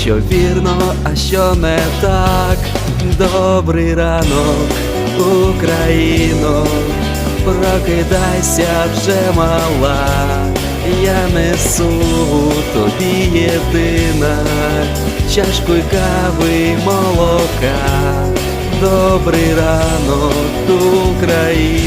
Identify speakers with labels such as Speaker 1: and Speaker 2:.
Speaker 1: що вірно, а що не так. Добрий ранок, Україно, прокидайся вже мала. Я несу тобі єдина чашку й кави молока. Добрий ранок, Україна.